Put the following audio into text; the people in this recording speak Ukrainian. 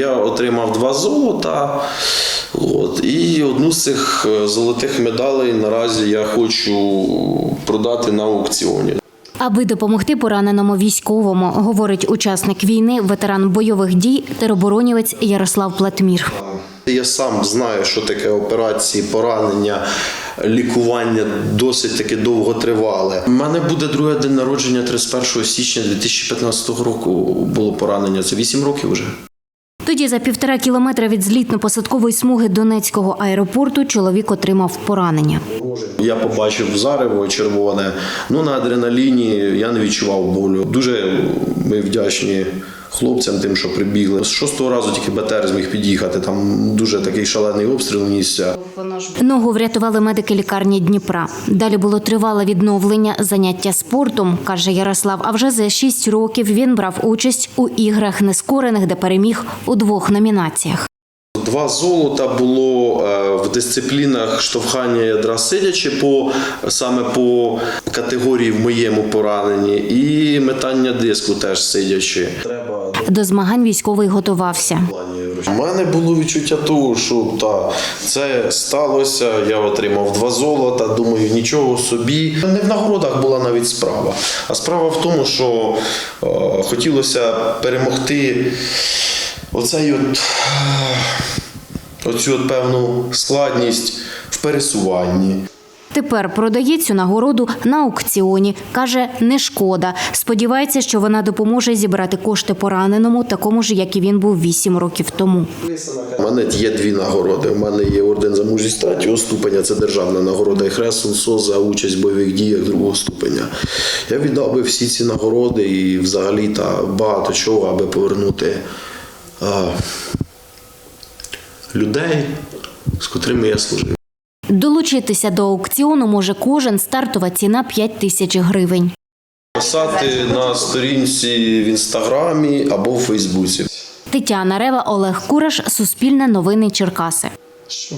Я отримав два золота. От, і одну з цих е, золотих медалей наразі я хочу продати на аукціоні. Аби допомогти пораненому військовому, говорить учасник війни, ветеран бойових дій, тероборонівець Ярослав Платмір. Я сам знаю, що таке операції, поранення, лікування досить таки довго тривале. У мене буде друге день народження 31 січня 2015 року. Було поранення. Це 8 років вже. Тоді за півтора кілометра від злітно-посадкової смуги Донецького аеропорту чоловік отримав поранення. Я побачив зарево червоне. Ну на адреналіні я не відчував болю. Дуже ми вдячні хлопцям, тим, що прибігли. З шостого разу тільки БТР зміг під'їхати. Там дуже такий шалений обстріл нісся. Ногу врятували медики лікарні Дніпра. Далі було тривале відновлення, заняття спортом, каже Ярослав. А вже за шість років він брав участь у іграх нескорених, де переміг у двох номінаціях. Два золота було е, в дисциплінах штовхання ядра сидячи по саме по категорії в моєму пораненні, і метання диску теж сидячи. До змагань військовий готувався. У мене було відчуття того, що та це сталося. Я отримав два золота. Думаю, нічого собі. Не в нагородах була навіть справа. А справа в тому, що е, хотілося перемогти оцей от, е, оцю от певну складність в пересуванні. Тепер продає цю нагороду на аукціоні. Каже, не шкода. Сподівається, що вона допоможе зібрати кошти пораненому, такому ж, як і він був вісім років тому. У мене є дві нагороди. У мене є орден за мужність третього ступеня, це державна нагорода, і хрест СОС за участь в бойових діях другого ступеня. Я віддав би всі ці нагороди і взагалі та багато чого, аби повернути а, людей, з котрими я служив. Долучитися до аукціону може кожен. Стартова ціна 5 тисяч гривень. Писати на сторінці в інстаграмі або в Фейсбуці. Тетяна Рева, Олег Кураш, Суспільне новини Черкаси.